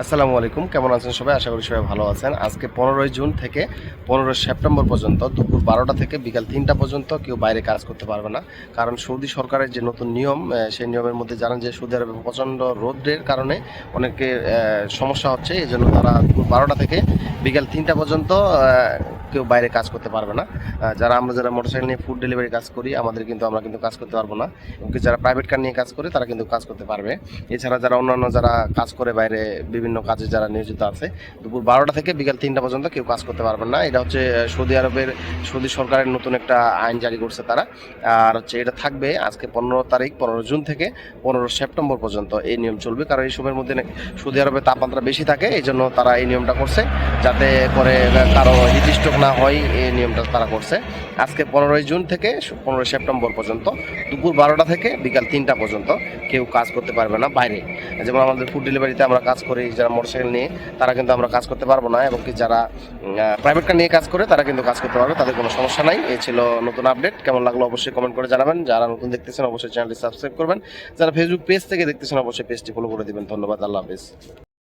আসসালামু আলাইকুম, কেমন আছেন সবাই? আশা করি সবাই ভালো আছেন। আজকে পনেরোই জুন থেকে পনেরোই সেপ্টেম্বর পর্যন্ত দুপুর বারোটা থেকে বিকাল তিনটা পর্যন্ত কেউ বাইরে কাজ করতে পারবে না। কারণ সৌদি সরকারের যে নতুন নিয়ম সেই নিয়মের মধ্যে জানেন যে সৌদি আরবে প্রচণ্ড রোদের কারণে অনেকে সমস্যা হচ্ছে। এই জন্য তারা দুপুর বারোটা থেকে বিকাল তিনটা পর্যন্ত কেউ বাইরে কাজ করতে পারবে না। যারা আমরা যারা মোটরসাইকেল নিয়ে ফুড ডেলিভারি কাজ করি, আমাদের কিন্তু আমরা কিন্তু কাজ করতে পারব না। এবং যারা প্রাইভেট কার নিয়ে কাজ করে, তারা কিন্তু কাজ করতে পারবে। এছাড়া যারা অন্যান্য যারা কাজ করে বাইরে, বিভিন্ন কাজে যারা নিয়োজিত আছে, দুপুর বারোটা থেকে বিকাল তিনটা পর্যন্ত কেউ কাজ করতে পারবেন না। এটা হচ্ছে সৌদি আরবের, সৌদি সরকারের নতুন একটা আইন জারি করছে তারা। আর হচ্ছে এটা থাকবে আজকে পনেরো তারিখ, পনেরো জুন থেকে পনেরো সেপ্টেম্বর পর্যন্ত এই নিয়ম চলবে। কারণ এই সময়ের মধ্যে সৌদি আরবে তাপমাত্রা বেশি থাকে এই জন্য তারা এই নিয়মটা করছে। যাতে করে কারও হিটস্ট্রোক না হয়, এই নিয়মটা তারা করছে। আজকে পনেরোই জুন থেকে পনেরোই সেপ্টেম্বর পর্যন্ত, দুপুর বারোটা থেকে বিকাল তিনটা পর্যন্ত কেউ কাজ করতে পারবে না বাইরে। যেমন আমাদের ফুড ডেলিভারিতে আমরা কাজ করি, যারা মোটরসাইকেল নিয়ে, তারা কিন্তু আমরা কাজ করতে পারব না, এবং কি যারা প্রাইভেট কার নিয়ে কাজ করে, তারা কিন্তু কাজ করতে পারবে, তাদের কোনো সমস্যা নাই। এই ছিল নতুন আপডেট কেমন লাগল অবশ্যই কমেন্ট করে জানাবেন। যারা নতুন দেখতেছেন, অবশ্যই চ্যানেলটি সাবস্ক্রাইব করবেন। যারা ফেসবুক পেজ থেকে দেখতেছেন, অবশ্যই পেজটি ফলো করে দিবেন। ধন্যবাদ। আল্লাহ হাফিজ।